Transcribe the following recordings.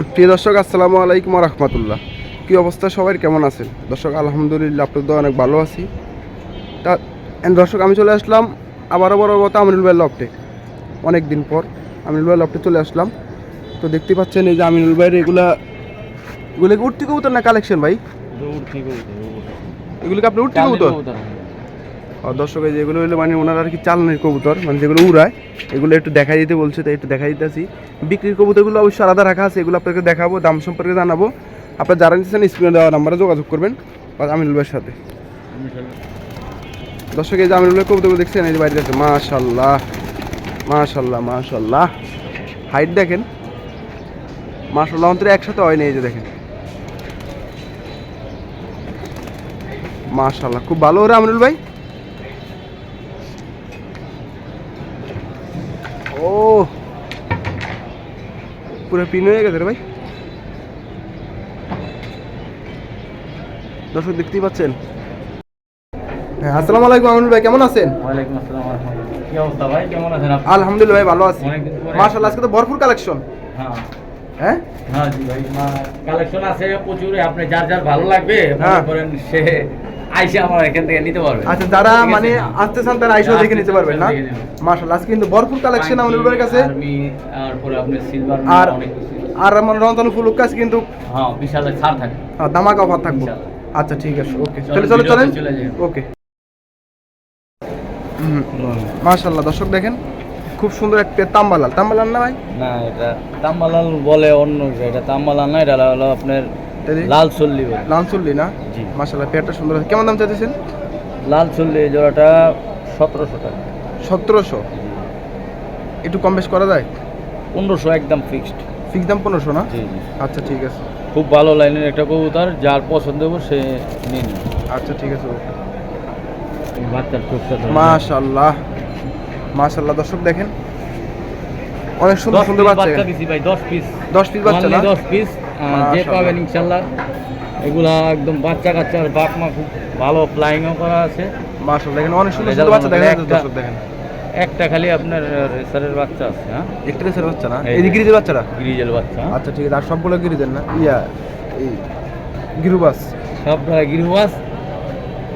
প্রিয় দর্শক আসসালামু আলাইকুম রহমতুল্লাহ। কী অবস্থা সবাই? কেমন আছেন? দর্শক আলহামদুলিল্লাহ আপনাদের অনেক ভালো আছি। তা দর্শক আমি চলে আসলাম আবারও বড় মতো আমিনুল ভাই লফটে অনেক দিন পর আমিনুল ভাই লফটে চলে আসলাম। তো দেখতে পাচ্ছেন এই যে আমিনুল ভাইয়ের এগুলা এগুলো উঠতি কবুতর না কালেকশন ভাই? এগুলো কি আপনি উঠতি কবুতর। দর্শক এই যে এগুলো হলো মানে ওনার আর কি চালানের কবুতর মানে যেগুলো উড়ায়, এগুলো একটু দেখাই দিতে বলছে, তাই একটু দেখাই দিতেছি। বিক্রির কবুতরগুলো অবশ্যই আলাদা রাখা আছে, এগুলো আপনাকে দেখাবো, দাম সম্পর্কে জানাব। আপনারা যারা নিচ্ছেন স্ক্রিনে দেওয়া নাম্বারে যোগাযোগ করবেন বা আমিনুল ভাইয়ের সাথে। দর্শক, এই যে ভাই কবুতরগুলো দেখছেন, এই যে বাড়িতে আছে মাশাল্লাহ মাশাল্লাহ মাশাল্লাহ হাইট দেখেন মাশাল্লাহ অন্তরে একসাথে হয় না, এই যে দেখেন। মাশাল্লাহ খুব ভালো ওরে আমিনুল ভাই। ও। পুরো পিন হয়ে গেছে রে ভাই। দর্শক দেখতেই পাচ্ছেন। হ্যাঁ আসসালামু আলাইকুম আমিনুল ভাই কেমন আছেন? ওয়ালাইকুম আসসালাম কি অবস্থা ভাই? কেমন আছেন আপনি? আলহামদুলিল্লাহ ভাই ভালো আছি। মাশাআল্লাহ আজকে তো ভরপুর কালেকশন। হ্যাঁ। হ্যাঁ? হ্যাঁ জি ভাই কালেকশন আছে প্রচুর। আপনি যার যার ভালো লাগবে। মনে করেন সে আইসা আমার এখান থেকে নিতে পারবে। আচ্ছা যারা মানে আসতে চান তারা আইসা দেখে নিতে পারবেন না। মাশাআল্লাহ আজকে কিন্তু ভরপুর কালেকশন আমিনুল ভাইয়ের কাছে। সিলভার আর অনেক আর আমার রমজান উপলক্ষে কিন্তু হ্যাঁ বিশাল ছাড় থাকে ধামাকা অফার থাকব। আচ্ছা ঠিক আছে ওকে। চলো, তাহলে চলো চলেন? ওকে। মাশাআল্লাহ দর্শক দেখেন খুব সুন্দর একটা তাম্বালাল। তাম্বালাল না ভাই? না এটা তাম্বালাল বলে অন্য এটা তাম্বালাল না এটা হলো আপনার লাল চল্লি লাল চুল্লি না? জি। মাশাআল্লাহ পেয়ারটা সুন্দর আছে। কেমন দাম চাইতেছেন? লাল চল্লি জোড়াটা সতেরোশো টাকা। সতেরোশো? একটু কম বেশ করা যায়? পনেরোশো একদম ফিক্সড ফিক্স দাম পনেরোশো না? আচ্ছা ঠিক আছে। খুব ভালো লাইনের একটা কবুতর যার পছন্দ হবে সে নিয়ে নিবে। আচ্ছা ঠিক আছে মাশাআল্লাহ। মাশাআল্লাহ দর্শক দেখেন। অনেক সুন্দর সুন্দর বাচ্চা। দিছি ভাই দশ পিস দশ পিস বাচ্চা না? দশ পিস যে পাবেন ইনশাল্লাহ এগুলা একদম বাচ্চা কাচ্চার বাপ মা খুব ভালো ফ্লাইংও করা আছে। মাশাআল্লাহ দেখেন অনেক সুন্দর সুন্দর বাচ্চা দেখা একটা- দর্শক দেখেন। একটা খালি আপনার রেসারের বাচ্চা আছে হ্যাঁ? একটা রেসের বাচ্চা না? এই। গিরিজের বাচ্চাটা? গ্রিজেল বাচ্চা। হ্যাঁ? আচ্ছা ঠিক আছে আর সবগুলো গিরিজের না? ইয়া এই গিরুবাস সব গিরুবাস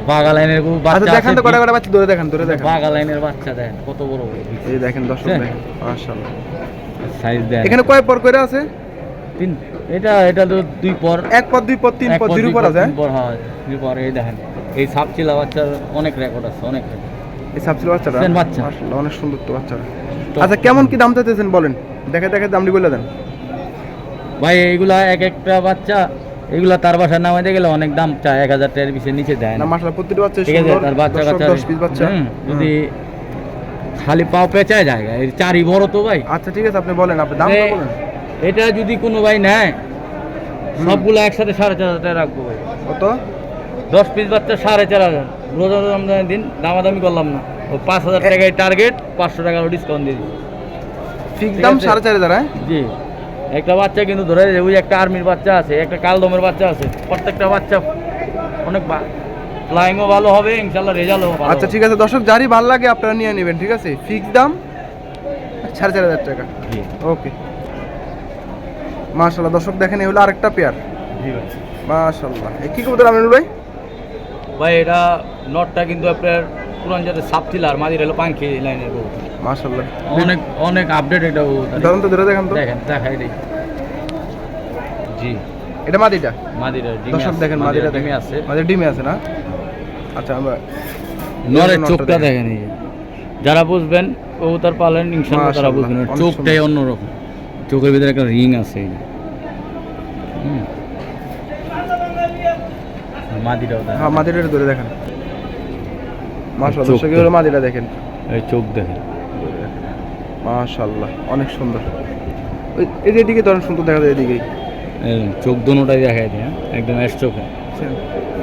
বাগা লাইনের খুব আচ্ছা বাচ্চা দেখেন তো কটা কটা বাচ্চা ধরে দেখেন ধরে দেখেন। বাগা লাইনের বাচ্চা দেখেন কত বড় এই দেখেন দর্শক হ্যাঁ। দেখেন মাশাআল্লাহ। সাইজ দেন এখানে কয় পর করে আছে? তিন। এটা এটা তো দুই পর। এক পর দুই পর তিন পর পর, জিরো দুই পর আছে তিন পর হয় দুই পর এই দেখেন। এই সাপচিলা বাচ্চার অনেক রেকর্ড আছে অনেক এই বাচ্চাটা? বাচ্চা। অনেক সুন্দর তো বাচ্চাটা। আচ্ছা কেমন কি দাম চাইতেছেন বলেন? দেখে দেখে দামটি বলে দেন। ভাই এইগুলা এক একটা বাচ্চা এগুলা তার বাসায় নামাইতে গেলে অনেক দাম চায় এক হাজার টাকার পিছিয়ে নিচে দেয় না। মাশাআল্লাহ প্রতিটা বাচ্চা ঠিক আছে তার বাচ্চা কাচ্চা। যদি খালি পাও পেঁচায় জায়গা চারি বড় তো ভাই। আচ্ছা ঠিক আছে আপনি বলেন আপনি দাম বলেন। এটা যদি কোনো ভাই নেয় সবগুলো একসাথে সাড়ে চার হাজার টাকা রাখব ভাই। কত? দশ পিস বাচ্চা সাড়ে চার হাজার। রোজা রমজানের দিন দামাদামি করলাম না। ও পাঁচ হাজার টাকায় টার্গেট পাঁচশো টাকা ডিসকাউন্ট দিয়ে ফিক্স ঠিক দাম সাড়ে চার হাজার হ্যাঁ? জি। একটা বাচ্চা কিন্তু ধরে যে ওই একটা আর্মির বাচ্চা আছে একটা কালদমের বাচ্চা আছে। প্রত্যেকটা বাচ্চা অনেক ফ্লাইংও ভালো হবে ইনশাল্লাহ রেজাল্টও ভালো আচ্ছা ঠিক আছে। দর্শক যারই ভালো লাগে আপনারা নিয়ে নেবেন ঠিক আছে? ফিক্স দাম সাড়ে চার হাজার টাকা। জি। ওকে। মাশাল্লাহ দর্শক দেখেন এই হলো আরেকটা পেয়ার মাশাল্লাহ এই কি কবুতর আমিনুল ভাই? ভাই এটা নটটা কিন্তু আপনার পুরান আর মাদির হলো পাঙ্খি লাইনের বউ। মাশাল্লাহ অনেক অনেক আপডেট কবুতর। ধরুন তো ধরে দেখেন তো। দেখেন দেখাই দিই। জি। এটা মাদিটা? মাদিরা ডিমে দর্শক আছে, দেখেন মাদিটা ডিমে আছে। মাদির ডিমে আছে না? আচ্ছা আমরা নরের চোখটা দেখেন। এই যারা বুঝবেন কবুতর পালেন ইনশাল্লাহ তারা বুঝবেন। চোখটাই অন্যরকম। চোখের ভিতরে একটা রিং আছে হ্যাঁ মাদিটা ধরে দেখেন। মাশাল্লাহ দর্শক হলো মাদিটা দেখেন। এই চোখ দেখেন। মাশাল্লাহ অনেক সুন্দর। ওই এই যে এদিকে ধরেন সুন্দর দেখা যায় এদিকেই চোখ দোনোটাই দেয় হ্যাঁ? একদম এস চোখে।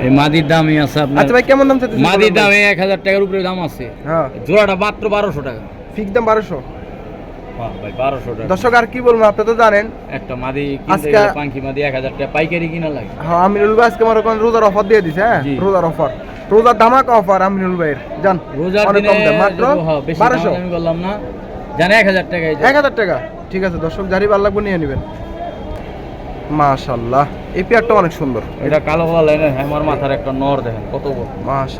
এই মাদির দামই আছে আপনার আচ্ছা ভাই কেমন দাম চাইতেছেন মাদির দাম টাকার উপরে দাম আছে। হ্যাঁ। জোড়াটা মাত্র বারোশো টাকা। ফিক্স দাম দর্শক আর কি বলব আপনি তো জানেন। একটা মাদি কিনতে পাঙ্কি মাদি এক হাজার টাকা পাইকারি কিনা লাগে। হ্যাঁ আমিনুল ভাই আজকে আমার ওখানে রোজার অফার দিয়ে দিছে হ্যাঁ? রোজার অফার রোজার ধামাকা অফার আমিনুল ভাইয়ের। জান রোজার দিনে কম দাম, মাত্র যদি হয়, বেশি বারোশো। দামাদামি করলাম না। জানে এক হাজার টাকা এক হাজার টাকা। ঠিক আছে দর্শক যারই ভালো লাগবে নিয়ে নেবেন। মাশাল্লাহ এই পেয়ারটা অনেক সুন্দর। এটা কালো কালো লাইনের হ্যামার মাথার একটা নর দেখেন কত বড়। Size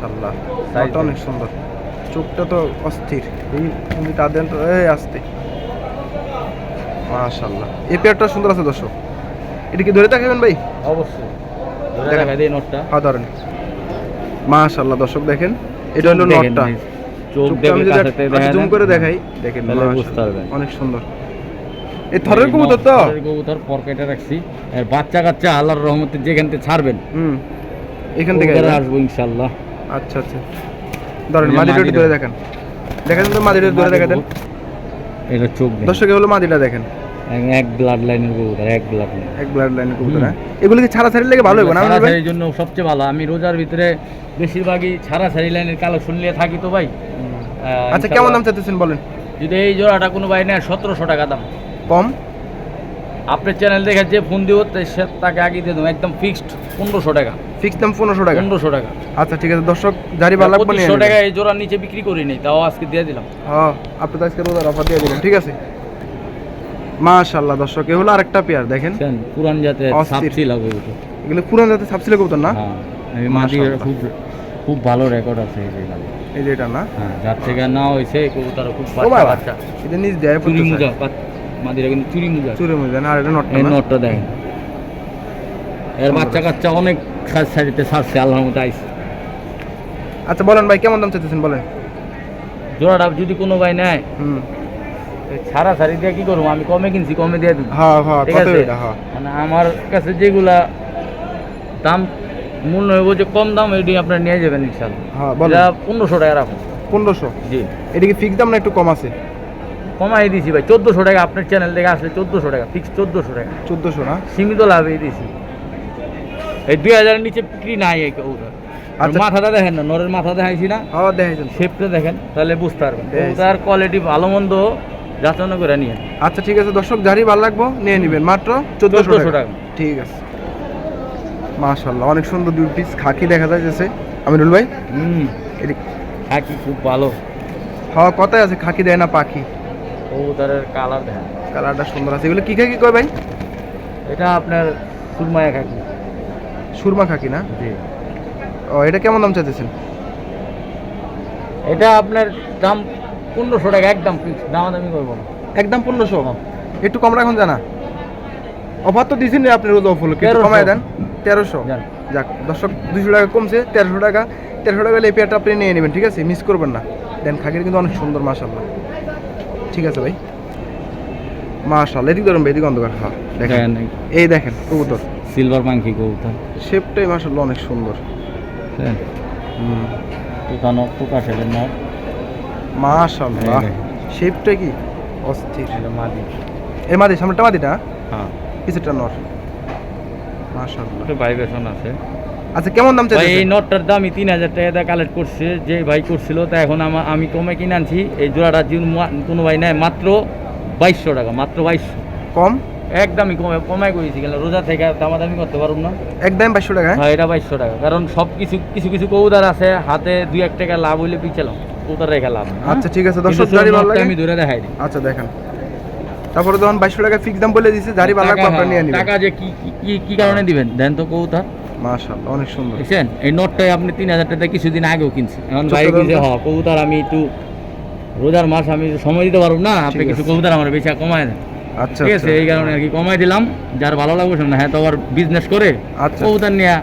পেয়ারটা অনেক সুন্দর। চোখটা তো অস্থির। এই তুমি তাদের তো এই আসতে। মাশাল্লাহ এই পেয়ারটা সুন্দর আছে দর্শক। এটা কি ধরে দেখাবেন ভাই? অবশ্যই। ধরে নটটা। হ্যাঁ ধরেন। মাশাল্লাহ দর্শক দেখেন। এটা হলো নটটা। চোখ দেখে আমি যদি কাছে থেকে দেখেন জুম করে দেখাই দেখেন তাহলে মাশাআল্লাহ, বুঝতে পারবেন। অনেক সুন্দর। এই থরের কবুতর তো? থরের কবুতর পরকেটে রাখছি। আর বাচ্চা কাচ্চা আল্লাহর রহমতে যেখান থেকে ছাড়বেন হুম। এখান থেকে আসব ইনশাআল্লাহ। আচ্ছা আচ্ছা। ধরেন মাদিটা। ধরে দেখেন। দেখেন তো মাদিটা ধরে দেখা দেন এটা চোখ দর্শকে হলো মাদিটা দেখেন। এক- ব্লাড লাইনের কবুতর এক ব্লাড লাইন এক ব্লাড লাইনের কবুতর হ্যাঁ? এগুলো কি ছাড়া ছাড়ি লেগে ভালো হবে না আমিনুল জন্য সবচেয়ে ভালো। আমি রোজার ভিতরে বেশিরভাগই ছাড়া ছাড়ি লাইনের কালেকশন নিয়ে থাকি তো ভাই। আচ্ছা কেমন দাম চাইতেছেন বলেন? যদি এই জোড়াটা কোনো ভাই নেয় সতেরোশো টাকা দাম। কম? আপনার চ্যানেল দেখে যে ফোন দিব সে তাকে আগে দিয়ে দেবো একদম ফিক্সড পনেরোশো টাকা ফিক্স দাম পনেরোশো টাকা পনেরোশো টাকা আচ্ছা ঠিক আছে দর্শক জারি ভালো লাগবে নেবেন। টাকা এই জোড়ার নিচে বিক্রি করি নি তাও আজকে দিয়ে দিলাম হ্যাঁ আপনি তো আজকে রোজার অফার দিয়ে দিলেন ঠিক আছে মাশাআল্লাহ দর্শক এ হলো আরেকটা পেয়ার দেখেন? পুরান জাতের অস্থির। সাপসি লাগবে। এগুলো পুরান জাতের সাবসিলে কবুতর না হ্যাঁ মাশাআল্লাহ। খুব খুব ভালো রেকর্ড আছে এই। এই যে এটা না হ্যাঁ যার থেকে না হয়েছে কবুতর খুব বাচ্চা এটা নিজ দেয় মাদিরা কিন্তু চুরি মুজা। চুরে মুজে না আর এটা নটটা না? নটটা দেখেন এর বাচ্চা কাচ্চা অনেক সারছে আল্লাহর মতো আইসে আচ্ছা বলেন ভাই কেমন দাম চাইতেছেন বলেন। জোড়াটা যদি কোনো ভাই নেয় হুম। দিয়ে কি করব? আমি কমে কিনছি কমে দিয়ে দিবো। হ্যাঁ হ্যাঁ ঠিক আছে? হ্যাঁ। মানে আমার কাছে যেগুলা দাম মূল্য হইব যে কম দাম এটি আপনার নিয়ে যাবেন ইনশাল্লাহ হ্যাঁ পনেরোশো টাকা রাখুন। পনেরোশো? জি। এটা কি ফিক্স দাম না একটু কম আছে? কমাই দিছি ভাই চোদ্দোশো টাকা আপনার চ্যানেল থেকে আসলে চোদ্দোশো টাকা ফিক্স চোদ্দোশো টাকা। চোদ্দোশো না? সীমিত লাভে দিছি। এই দুই হাজারের নিচে বিক্রি নাই আর আচ্ছা। মাথাটা দেখেন না নরের মাথা দেখাইছি না? দেখাইছেন। শেপটা দেখেন তাহলে বুঝতে পারবেন। কবুতর কোয়ালিটি ভালো মন্দ যাচানো করে নিয়ে। আচ্ছা ঠিক আছে দর্শক যারই ভালো লাগবো নিয়ে নেবেন। মাত্র চোদ্দোশো টাকা। ঠিক আছে। মাশাল্লাহ অনেক সুন্দর দুই পিস খাকি দেখা যাচ্ছে আমিরুল ভাই? হুম। থাকি খুব ভালো। হ্যাঁ কথাই আছে খাকি দেয় না পাখি। কবুতরের কালার দেখেন। কালারটা সুন্দর আছে। এগুলো কি খাকি কয় ভাই? এটা আপনার সুরমায়া খাকি। সুরমা খাকি না? জি। ও এটা কেমন দাম চাইতেছেন? এটা আপনার দাম পনেরোশো টাকা একদম ফিক্স দামাদামি করব না। একদম পনেরোশো? একটু কম রাখুন জানা। অফার তো দিয়েছেন আপনি রোজ অফ হলো একটু 1300 কমায় দেন। তেরোশো। যাক দর্শক দুশো টাকা কমছে তেরোশো টাকা। তেরোশো টাকা হলে এই পেয়ারটা আপনি নিয়ে নেবেন ঠিক আছে? মিস করবেন না। দেন খাকির কিন্তু অনেক সুন্দর মাশাল্লাহ ঠিক আছে ভাই। মাশাল্লাহ এদিক ধরুন ভাই এদিক অন্ধকার। হ্যাঁ দেখেন। এই দেখেন কবুতর। সিলভার পাঙ্কি কবুতর। শেপটাই মাশাল্লাহ অনেক সুন্দর। বুঝলেন পোকানো পোকা মাশাল্লাহ এই দেখেন। শেপটা কি? অস্থির। এটা মাদি। এই মাদি সামনেটা মাদিটা? হ্যাঁ। পিছেরটা নর একটু ভাইব্রেশন আছে। আচ্ছা কেমন দাম ভাই এই নটটার দামই তিন হাজার টাকা কালেক্ট করছে যে ভাই করছিল তা এখন আমা- আমি কমে কিনে আনছি এই জোড়াটা কোনো ভাই নেয় মাত্র বাইশশো টাকা মাত্র বাইশশো। কম? একদমই কমে কমাই করেছি গেল রোজা থেকে দামাদামি করতে পারুন না। একদম বাইশশো টাকা হ্যাঁ? হ্যাঁ এটা বাইশশো টাকা। কারণ সব কিছু কিছু কিছু কৌদার আছে হাতে দুই এক টাকা লাভ হইলে পিছালাম কৌদার রেখে লাভ হ্যাঁ? আচ্ছা ঠিক আছে দর্শক জারি ভালো লাগে? আমি ধরে দেখাই দিই। আচ্ছা দেখেন। তারপরে যখন বাইশশো টাকা ফিক্স দাম বলে দিছে জারি ভালো লাগবে টাকা- আপনারা নিয়ে নেবেন টাকা যে কি কি- কি কারণে দিবেন? দেন তো কৌতার মাশাআল্লাহ অনেক সুন্দর। দেখছেন? এই নোটটাই আপনি তিন হাজার টাকা কিছুদিন আগেও কিনছে এখন কিনছে হ কবুতর আমি একটু রোজার মাস আমি সময় দিতে পারব না আপনি কিছু কবুতর আমার বেশি কমায় দেন। আচ্ছা ঠিক আচ্ছা। আছে এই কারণে আর কি কমাই দিলাম যার ভালো লাগবে হ্যাঁ তো আবার বিজনেস করে আচ্ছা। কবুতর নিয়ে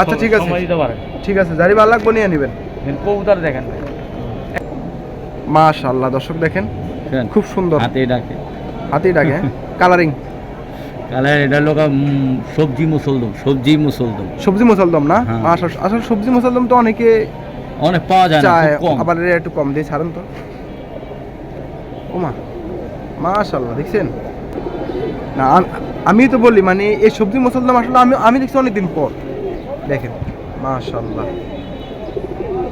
আচ্ছা ঠিক আছে। সময় দিতে পারে। ঠিক আছে জারি ভালো লাগবে নিয়ে নেবেন। কবুতর দেখেন। মাশাআল্লাহ দর্শক দেখেন খুব সুন্দর। হাতে ডাকে। হাতি ডাকে কালারিং কালার এটা লোক সবজি মুসলদম সবজি মুসলদম। সবজি মশালদম না? হ্যাঁ। আসলে সবজি মশালদম তো অনেকে অনেক পাওয়া যায় না কম। আবার এরা একটু কম দিয়ে ছাড়েন তো। ওমা মাশাআল্লাহ দেখছেন? না আমি তো বলি মানে এই সবজি মশালদম আসলে আমি আমি দেখছি অনেকদিন পর। দেখেন মাশাআল্লাহ।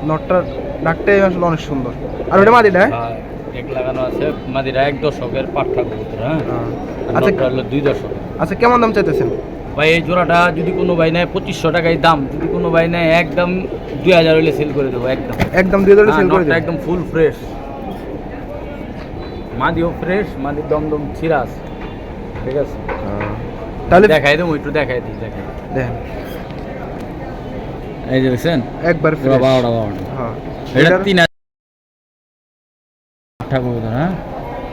নটটার ডাকটাই আসলে অনেক সুন্দর। আর ওটা মাদিটা হ্যাঁ? হ্যাঁ, এক লাগানো আছে মাদিরা এক দশকের পাঠা কবুতর হ্যাঁ? হ্যাঁ। আচ্ছা হলো দুই দশক। আচ্ছা কেমন দাম চাইতেছেন? ভাই এই জোড়াটা যদি কোনো ভাই নেয় পঁচিশশো টাকায় দাম। যদি কোনো ভাই নেয় একদম দুই হাজার হইলে সেল করে দেবো একদম। একদম ধরে হ্যাঁ, সেল করে দেবেন একদম ফুল ফ্রেশ মাদিও ফ্রেশ মাদির দমদম ছিরাস ঠিক আছে? তাহলে দেখাই দেবো একটু দেখাই দিই দেখাই দেখেন এই যে দেখছেন? একবার। বারোটা বারোটা। হ্যাঁ। এটা তিন হাজার ঠাকুর হ্যাঁ?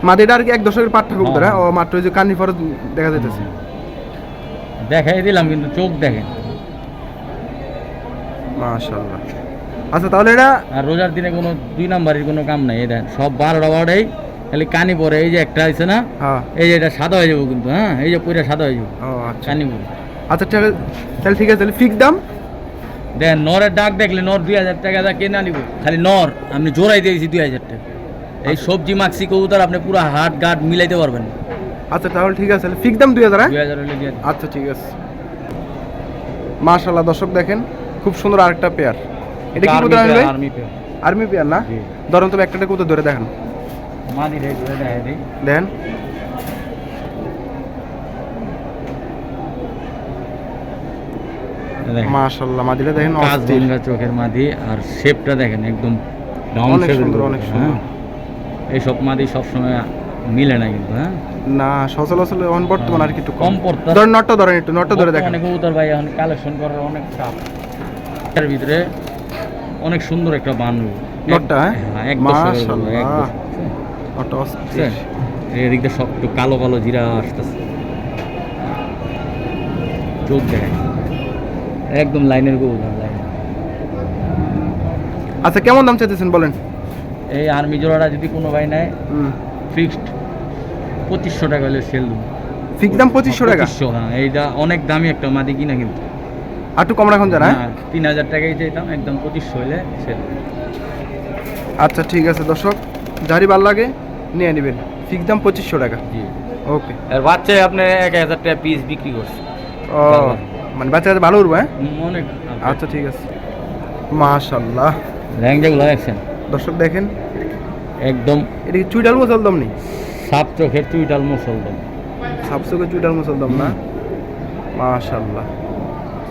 মাদিটা আর কি এক দশকের পাট ঠাকুর হ্যাঁ। ও মাত্র ওই যে কানি ফরত দেখা যাইতেছে। দেখাই দিলাম কিন্তু চোখ দেখেন। মাশাআল্লাহ। আচ্ছা তাহলে এটা আর রোজার দিনে কোনো দুই নাম্বারের কোনো কাম নাই দেখেন সব বারোটা বারোটাই খালি কানি পরে এই যে একটা আছে না হ্যাঁ। এই যে এটা সাদা হয়ে যাব কিন্তু হ্যাঁ? এই যে পুরো সাদা হয়ে যাব আচ্ছা। কানি পরে আচ্ছা তাহলে তাহলে ঠিক আছে তাহলে ফিক্স দাম? দেখেন নরের ডাক দেখলে নর দুই হাজার টাকা কেনা নিব খালি নর আপনি জোড়াই দিয়েছি দুই হাজার টাকা। এই সবজি মাক্সি কবুতর আপনি পুরো হাট গাট মিলাইতে পারবেন। আচ্ছা তাহলে ঠিক আছে। ফিক্স দাম দুই হাজার হ্যাঁ। আচ্ছা ঠিক আছে। মাশাআল্লাহ দর্শক দেখেন খুব সুন্দর আরেকটা পেয়ার এটা কি army pair, army pair. Army pair না? ধরুন তবে একটা কোথাও ধরে দেখেন। মাদি রে ধরে দেখাই দিই। দেখেন দেখেন। মাশাআল্লাহ মাদিটা দেখেন কাজ চোখের মাদি আর শেপটা দেখেন একদম ডাউন অনেক সুন্দর, অনেক সুন্দর। এইসব মাদি সবসময় মিলে না কিন্তু হ্যাঁ? না সচলাচল এখন বর্তমান আর কি একটু কম। পড়তো। ধরেন নটটা ধরেন একটু নটটা ধরে দেখেন। অনেক কবুতর ভাই এখন কালেকশন করার অনেক চাপ। এর ভিতরে অনেক সুন্দর একটা বানু। নটটা, হ্যাঁ? এক মাশাআল্লাহ। নটটা অস্থির। এদিক দিয়ে সব একটু কালো কালো জিরা আসতেছে। চোখ দেখেন। একদম লাইনের কবুতর লাইন আচ্ছা কেমন দাম চাইতেছেন বলেন? এই আর্মি জোড়াটা যদি কোনো ভাই নেয় ফিক্সড পঁচিশশো টাকা হলে সেল দেবো। ফিক্স দাম পঁচিশশো টাকা? পঁচিশশো হ্যাঁ এইটা অনেক দামি একটা মাদি কিনা কিন্তু। আর একটু কম রাখুন জানা না, তিন হাজার টাকাই চাইতাম একদম পঁচিশশো হলে সেল আচ্ছা ঠিক আছে দর্শক যারই ভালো লাগে নিয়ে নেবেন। ফিক্স দাম পঁচিশশো টাকা। জি। ওকে আর বাচ্চায় আপনি এক হাজার টাকা পিস বিক্রি করছে। ও মানে বাচ্চা ভালো উঠবো হ্যাঁ? অনেক আচ্ছা ঠিক আছে। মাশাল্লাহ। ল্যাংজাগুলো দেখছেন? দর্শক দেখেন। একদম। এটা কি চুইডাল মুসল দম নেই সাপ চোখের চুইটাল মুসলদম সাবসুকে চুইডাল মুসল দম না? মাশাল্লাহ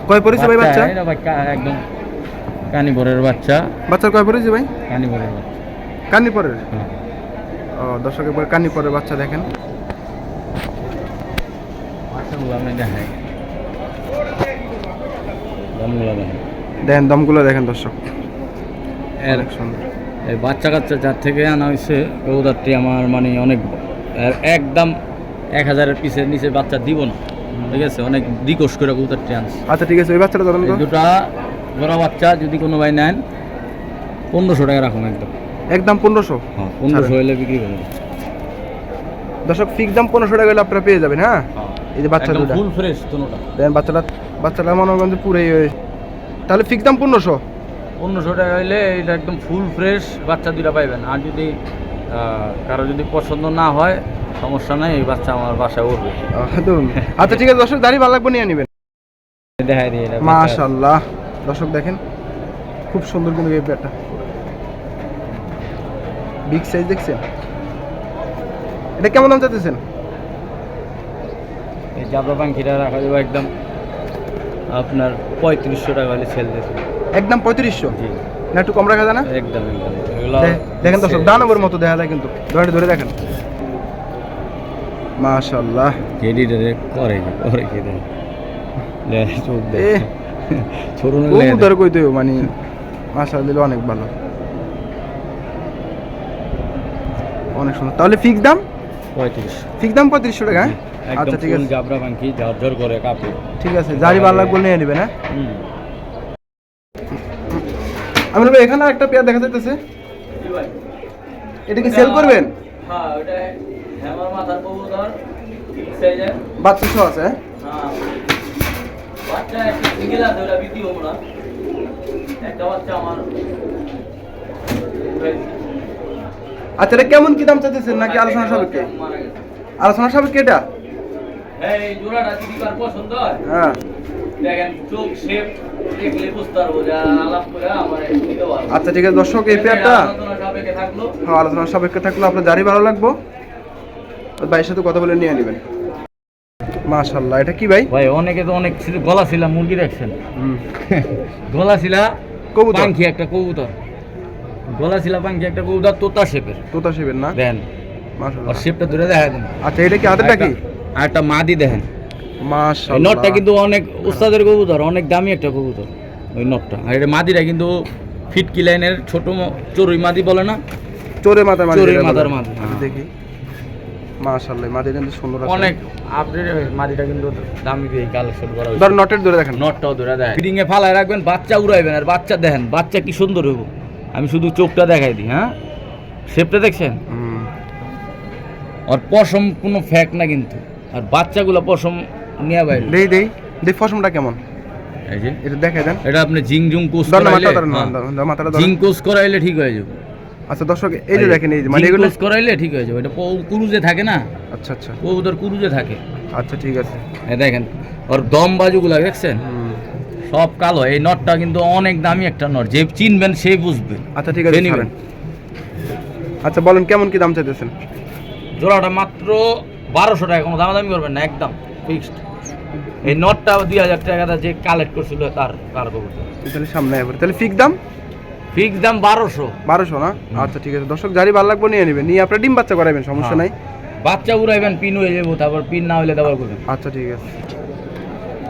কয় পড়েছে ভাই বাচ্চা? এটা ভাই একদম কানিবরের বাচ্চা। বাচ্চার কয় পড়েছে ভাই? কানিবরের বাচ্চা। কান্নি পরের হ্যাঁ। ও দর্শক একবার কান্নি পরের বাচ্চা দেখেন। দেখেন। দমগুলো দেখেন দর্শক। এর অনেক সুন্দর। এই বাচ্চা কাচ্চা যার থেকে আনা হয়েছে কবুতরটি আমার মানে অনেক একদম এক হাজারের পিসের নিচে বাচ্চা দিব না। ঠিক আছে? অনেক দিকস করে কবুতরটি আনছে। আচ্ছা ঠিক আছে ওই বাচ্চাটা ধরেন দুটা জোড়া বাচ্চা যদি কোনো ভাই নেন পনেরোশো টাকা রাখুন একদম। একদম পনেরোশো? হ্যাঁ পনেরোশো হলে বিক্রি করবেন দর্শক ফিক্স দাম পনেরোশো টাকা হলে আপনারা পেয়ে যাবেন হ্যাঁ? এই যে বাচ্চা দুটা ফুল ফ্রেশ দুটোটা। বাচ্চাটা বাচ্চাটা মনে করেন পুরোই তাহলে ফিক্স দাম পনেরোশো। পনেরোশো টাকা হইলে এটা একদম ফুল ফ্রেশ বাচ্চা দুটা পাইবেন। আর যদি কারও যদি পছন্দ না হয় সমস্যা নাই এই বাচ্চা আমার বাসায় উঠবে। আচ্ছা ঠিক আছে দর্শক দাঁড়িয়ে ভালো লাগবে নিয়ে নেবেন। দেখাই দিয়ে মাশাল্লাহ দর্শক দেখেন খুব সুন্দর কিন্তু এই পেয়ারটা। বিগ সাইজ দেখছেন? এটা কেমন দাম চাইতেছেন? এই জাবরা পাখিটা রাখা যাবে একদম আপনার পঁয়ত্রিশশো টাকা হলে সেল দিয়েছে একদম পঁয়ত্রিশশো। না একটু কম রাখা যায় না? একদম দেখেন দর্শক দানবের মতো দেখা যায় কিন্তু। ধরে ধরে দেখেন। মাশাল্লাহ করে করে কি দেয় লে চোখ দে এ ছোট খুব ধরে কইতে মানে মাশাল্লাহ দিলে অনেক ভালো। অনেক সুন্দর। তাহলে ফিক্স দাম? পঁয়ত্রিশ ফিক্স দাম পঁয়ত্রিশশো টাকা হ্যাঁ? আচ্ছা ঠিক আছে। জাবরা ঝরঝর করে কাপড়। ঠিক আছে যারই ভালো লাগবে নিয়ে নেবেন হ্যাঁ? হুম। আমি বলব, এখানে একটা পেয়ার দেখা যাইতেছে। এটা কি সেল করবেন? ওটা হ্যামার মাথার কবুতর সাইজের বাচ্চা সহ আছে হ্যাঁ? আচ্ছা এটা কেমন কি দাম চাইতেছেন? নাকি আলোচনা সাপেক্ষে? আলোচনা সাপেক্ষে এটা? এই জোড়াটা যদি কার পছন্দ হয়? হ্যাঁ। দেখেন চোখ শেপ দেখলে বুঝতে পারব যে আলাপ করে আমার আচ্ছা ঠিক আছে দর্শক এই পেয়ারটা আলোচনা সাপেক্ষে থাকল। হ্যাঁ আলোচনা সাপেক্ষে থাকলে। আপনার যারই ভালো লাগবো? ভাইয়ের সাথে কথা বলে নিয়ে নেবেন। মাশাল্লাহ এটা কি ভাই? ভাই অনেকে তো অনেক গলা ছিলা মুরগি দেখছেন? গলা ছিলা কবুতর। পাখি একটা কবুতর। গলা ছিলা পাখি একটা কবুতর তোতা শেপের তোতা শিবের না? দেন। মাশাল্লাহ আর শেপটা ধরে দেখা দেন। আচ্ছা এটা কি হাতেরটা কি? আর একটা মাদি দেখেন। নটটা কিন্তু অনেক উস্তাদের কবুতর অনেক দামি একটা কবুতর ওই নটটা। আর এটা মাদিটা কিন্তু ফিটকি লাইনের ছোট চড়ুই মাদি বলে না? চোরে মাথার মাদি চোরে মাথার মাদি, হ্যাঁ। দেখি। মাশাআল্লাহ মাদি কিন্তু সুন্দর আছে। অনেক আপডেট মাদিটা কিন্তু দামি দিয়ে কালেকশন করা হয়েছে। ধর নটের ধরে দেখেন। নটটাও ধরে দেয়। ফিটিং এ ফালায় রাখবেন বাচ্চা উড়াইবেন। আর বাচ্চা দেখেন বাচ্চা কি সুন্দর হইব। আমি শুধু চোখটা দেখাই দিই হ্যাঁ? শেপটা দেখছেন। আর পশম কোনো ফ্যাক না কিন্তু। আর বাচ্চাগুলো পশম নিয়ে বাইরে দেই দেই দেই ফসমটা কেমন? এই যে। এটা দেখাই দেন। এটা আপনি জিং জুং কোস করাইলে হ্যাঁ। জিং কোস করাইলে ঠিক হয়ে যাবে। আচ্ছা দর্শক এই যে দেখেন এই যে মানে এগুলো কোস করাইলে ঠিক হয়ে যাবে। এটা কুরুজে থাকে না? আচ্ছা আচ্ছা। কবুতর কুরুজে থাকে। আচ্ছা ঠিক আছে। এই দেখেন ওর দম বাজুগুলা দেখছেন? সব কালো। এই নটটা কিন্তু অনেক দামি একটা নট। যে চিনবেন সেই বুঝবে। আচ্ছা ঠিক আছে আচ্ছা বলেন কেমন কি দাম চাইতেছেন? জোড়াটা মাত্র বারোশো টাকা কোনো দামাদামি করবেন না একদম ফিক্সড এই নটটা দুই হাজার টাকাটা যে কালেক্ট করছিল তার তার তাহলে সামনে এবার তাহলে ফিক দাম? ফিক্স দাম বারোশো। বারোশো না? আচ্ছা ঠিক আছে। দর্শক যারই ভালো লাগবে নিয়ে নেবেন। নিয়ে আপনার ডিম বাচ্চা করাবেন সমস্যা হ্যাঁ। নাই। বাচ্চা উড়াইবেন পিন হয়ে যাব তারপর পিন না হলে তারপর করবেন। আচ্ছা ঠিক আছে।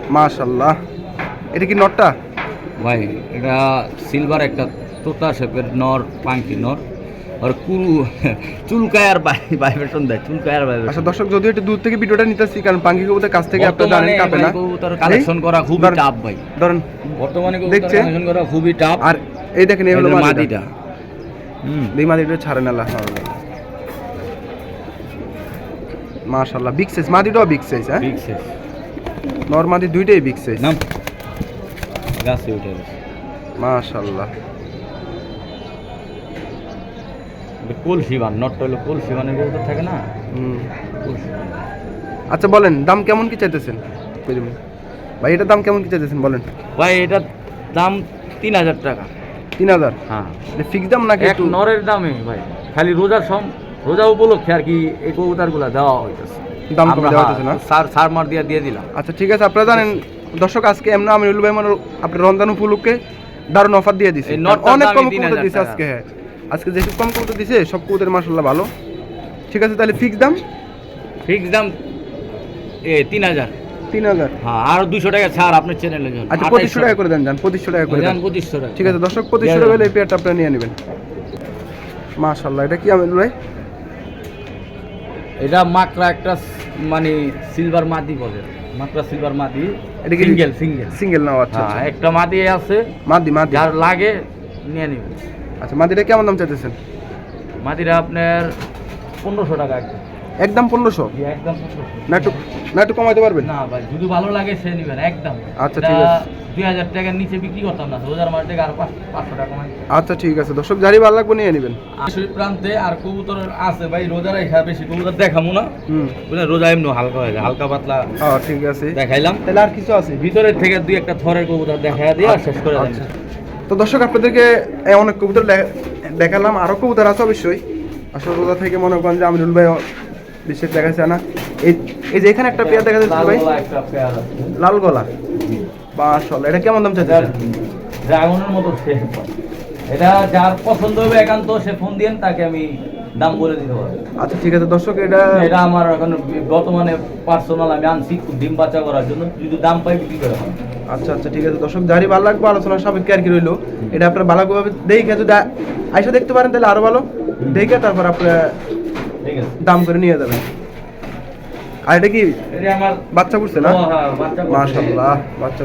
মাশাল্লাহ। এটা কি নটটা ভাই এটা সিলভার একটা তোতা শেপের নর পাঙ্কি নর আর কুরু চুলকায় আর ভাইব্রেশন দেয় চুলকায় আর আচ্ছা দর্শক যদিও একটু দূর থেকে ভিডিওটা নিতেছি কারণ পাঙ্কি কবুতর কাছ থেকে আপনার জানেন কাপে না। কবুতর কালেকশন করা খুবই টাফ ভাই। ধরেন বর্তমানে কবুতর কালেকশন করা খুবই টাফ আর এই দেখেন এই হলো মাদিটা। হুম। এই মাদিটা ছাড়েন আল্লাহ মাশাল্লাহ বিগ সাইজ মাদিটাও বিগ সাইজ হ্যাঁ? বিগ সাইজ নর মাদি দুইটাই বিগ সাইজ নাম? গাছে উঠে গেছে। বান নটটা হলো বানের থাকে না। আচ্ছা বলেন দাম কেমন কি চাইতেছেন? ভাই এটার দাম কেমন কি চাইতেছেন বলেন? ভাই এটার দাম তিন হাজার টাকা। তিন হাজার? হ্যাঁ। ফিক্স দাম নাকি এক একটু নরের দামে ভাই। খালি রোজার সম রোজা উপলক্ষে আর কি এই কবুতরগুলো দেওয়া হইতেছে। দাম কমে দেওয়া হইতেছে না? সার সার মার দিয়ে দিয়ে দিলাম। আচ্ছা ঠিক আছে আপনারা জানেন দর্শক আজকে এমন আমিরুল ভাই মানে আপনার রমজান উপলক্ষে দারুণ অফার দিয়ে দিছে। অনেক কম 3000 দিছে আজকে হ্যাঁ। আজকে যেসব কম কবুতর দিছে সব কবুতর মাসাল্লাহ ভালো। ঠিক আছে তাহলে ফিক্স দাম? ফিক্স দাম এ তিন হাজার। তিন হাজার। হ্যাঁ আর দুশো টাকা ছাড় আপনার চ্যানেলে জন্য আচ্ছা পঁচিশশো টাকা করে দেন যান পঁচিশশো টাকা করে দেন। পঁচিশশো টাকা। ঠিক আছে দর্শক পঁচিশশো টাকা হলে এই পেয়ারটা আপনারা নিয়ে নেবেন। মাশাল্লাহ এটা কি আমিরুল ভাই? এটা মাকড়া একটা মানে সিলভার মাদি বলে। মাকড়া সিলভার মাদি এটা কি- সিঙ্গেল সিঙ্গেল সিঙ্গেল নাও আচ্ছা একটা মাদি আছে। মাদি মাদি। আর লাগে নিয়ে নিবে আচ্ছা মাদিটা কেমন দাম চাইতেছেন? মাদিরা আপনার পনেরোশো টাকা একদম। একদম পনেরোশো? একদম না একটু না একটু কমাইতে পারবেন? না ভাই যদি ভালো লাগে সে নিবেন একদম। আচ্ছা, ঠিক আছে। দুই হাজার টাকার নিচে বিক্রি করতাম না রোজার মাস থেকে আর পাঁচশো টাকা কমাই আচ্ছা ঠিক আছে। দর্শক যারই ভালো লাগবে নিয়ে নেবেন। আসলে প্রান্তে আর কবুতর আছে ভাই রোজা রেখা বেশি কবুতর দেখামু না। বুঝলেন রোজা এমনি হালকা হয়ে যায় হালকা পাতলা ঠিক আছে। দেখাইলাম। তাহলে আর কিছু আছে? ভিতরের থেকে দুই একটা থরের কবুতর দেখা দিয়ে আর শেষ করে আচ্ছা। তো দর্শক আপনাদেরকে অনেক কবুতর দেখালাম আরও কবুতর আছে অবশ্যই। আসল কথা থেকে মনে করেন যে আমিরুল ভাই বিশেষ দেখাচ্ছে না। এই এই যে এখানে একটা পেয়ার দেখা যাচ্ছে ভাই। লাল গলা বা আসল মাশাআল্লাহ এটা কেমন দাম চাচ্ছে ড্রাগনের মতো এটা যার পছন্দ হবে একান্ত সে ফোন দিয়েন তাকে আমি দাম বলে দিতে পারব। আচ্ছা ঠিক আছে দর্শক এটা এটা আমার এখন বর্তমানে পার্সোনাল আমি আনছি ডিম বাচ্চা করার জন্য। যদি দাম পাই বিক্রি করে। আচ্ছা আচ্ছা ঠিক আছে দর্শক যারই ভালো লাগবে আলোচনা সাপেক্ষে আর কি রইল। এটা আপনার ভালোভাবে দেখে যদি আইসা দেখতে পারেন তাহলে আরও ভালো। দেখে তারপর আপনার দাম করে নিয়ে যাবেন। আর এটা কি আমার বাচ্চা করছে না? ও হ্যাঁ, বাচ্চা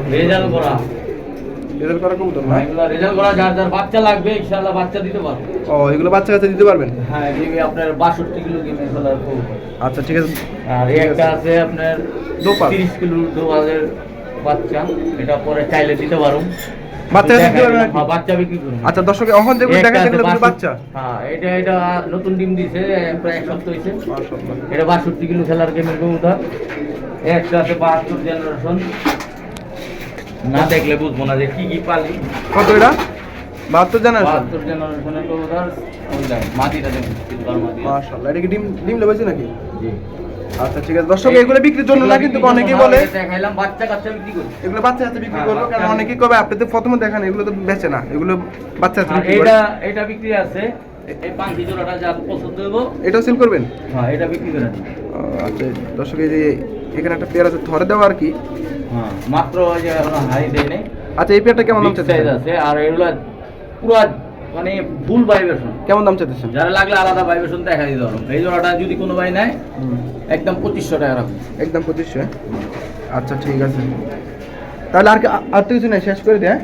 রেজাল্ট করা কবুতর না? এগুলো রেজাল্ট করা যার যার বাচ্চা লাগবে ইনশাআল্লাহ বাচ্চা দিতে পারব। ও এগুলো বাচ্চা কাছে দিতে পারবেন? হ্যাঁ গেমে আপনার বাষট্টি কিলো গেমে কবুতর। আচ্ছা ঠিক আছে। আর এই একটা আছে। আপনার দোপাল। তিরিশ কিলো দোপালের বাচ্চা এটা পরে চাইলে দিতে পারো বাচ্চা হ্যাঁ, বাচ্চা বিক্রি করুন আচ্ছা দর্শক এখন দেখা বাচ্চা। হ্যাঁ এটা এটা নতুন ডিম দিছে প্রায় এক সপ্তাহ এটা বাষট্টি কিলো খেলার গেমের কবুতর। একটা আছে বাহাত্তর জেনারেশন না দেখলে বুঝব না যে কি কি পালি। কত এটা? বাহাত্তর জানা বাহাত্তর জেনারেশনের কবুতর মাটিটা দেখুন সিলভার মাটি। মাশাআল্লাহ এটা কি ডিম ডিম লেবেছে নাকি? জি। আচ্ছা ঠিক আছে। দর্শক এগুলো বিক্রির জন্য না কিন্তু অনেকেই বলে দেখাইলাম বাচ্চা কাচ্চা বিক্রি করি এগুলো বাচ্চা হাতে বিক্রি হ্যাঁ, করব কারণ অনেকেই কবে আপনি তো প্রথমে দেখান এগুলো তো বেচে না এগুলো বাচ্চা হাতে আর বিক্রি এটা এটা বিক্রি আছে। এই পাখি জোড়াটা যা পছন্দ হইব এটাও সেল করবেন? হ্যাঁ এটা বিক্রি করে আচ্ছা দর্শক এই যে এখানে একটা পেয়ার আছে দেওয়া আর কি। হ্যাঁ মাত্র যে হাই দেয় নেই। আচ্ছা এই পেয়ারটা কেমন দাম চাইতেছেন? আছে আর এগুলা পুরো মানে ফুল ভাইব্রেশন কেমন দাম চাইতেছেন? যারা লাগলে আলাদা ভাইব্রেশন দেখা দিতে এই জোড়াটা যদি কোনো ভাই নেয় একদম পঁচিশশো টাকা রাখুন। একদম পঁচিশশো? আচ্ছা ঠিক আছে। তাহলে আর কি আর তো কিছু নেই শেষ করে দে হ্যাঁ?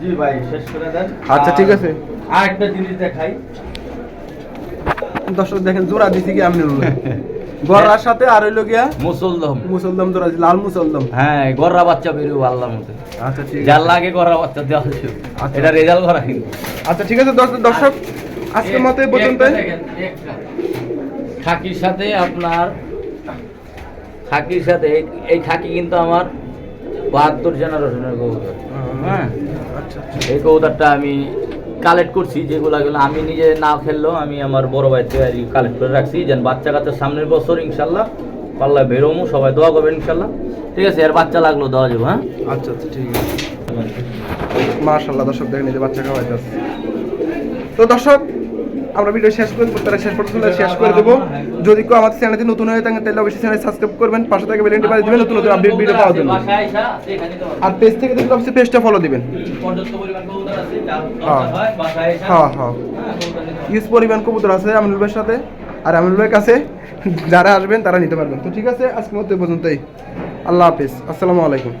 জি ভাই শেষ করে দেন। আচ্ছা, ঠিক আছে। আর একটা জিনিস দেখাই। দর্শক দেখেন জোড়া দিছি কি আপনি গড়ার সাথে আর হইল গিয়া মুসলদম। মুসলদম দিছি, লাল মুসলদম। হ্যাঁ গররা বাচ্চা বেরোবো আল্লাহর মধ্যে আচ্ছা ঠিক যার লাগে গররা বাচ্চা দেওয়া হচ্ছে আচ্ছা। এটা রেজাল্ট করা কিন্তু। আচ্ছা ঠিক আছে দর্শক- আজকের মতো এই পর্যন্ত। খাকির সাথে আপনার খাকির সাথে এই- এই খাকি কিন্তু আমার বাহাত্তর জেনারেশনের কবুতর। হ্যাঁ। আচ্ছা। এই কবুতরটা আমি কালেক্ট করছি, যেগুলো গুলো আমি নিজে না খেললেও আমি আমার বড় ভাই থেকে কালেক্ট করে রাখছি। যেন বাচ্চা কাচ্চা সামনের বছর ইনশাল্লাহ পাল্লা বেরোমো সবাই দোয়া করবেন ইনশাল্লাহ। ঠিক আছে, এর বাচ্চা লাগল দেওয়া যাব হ্যাঁ? আচ্ছা আচ্ছা ঠিক আছে। মার্শাল্লাহ দর্শক দেখেন এই যে বাচ্চা খাওয়াইতে। তো দর্শক আমরা ভিডিও শেষ করে তারা শেষ পর্যন্ত শেষ করে দেবো। যদি কেউ আমাদের চ্যানেলটি নতুন হয়ে থাকেন তাহলে অবশ্যই চ্যানেল সাবস্ক্রাইব করবেন পাশে থেকে বেলেন্টি বাজিয়ে দিবেন নতুন নতুন আপডেট ভিডিও পাওয়ার জন্য। আর পেজ থেকে দেখলে অবশ্যই পেজটা ফলো দিবেন। হ্যাঁ। হয় হ্যাঁ হ্যাঁ। হ্যাঁ, ইউজ পরিমাণ কবুতর আছে আমিনুল ভাইয়ের সাথে। আর আমিনুল ভাইয়ের কাছে যারা আসবেন তারা নিতে পারবেন। তো ঠিক আছে আজকের মতো পর্যন্তই। আল্লাহ হাফিজ। আসসালামু আলাইকুম।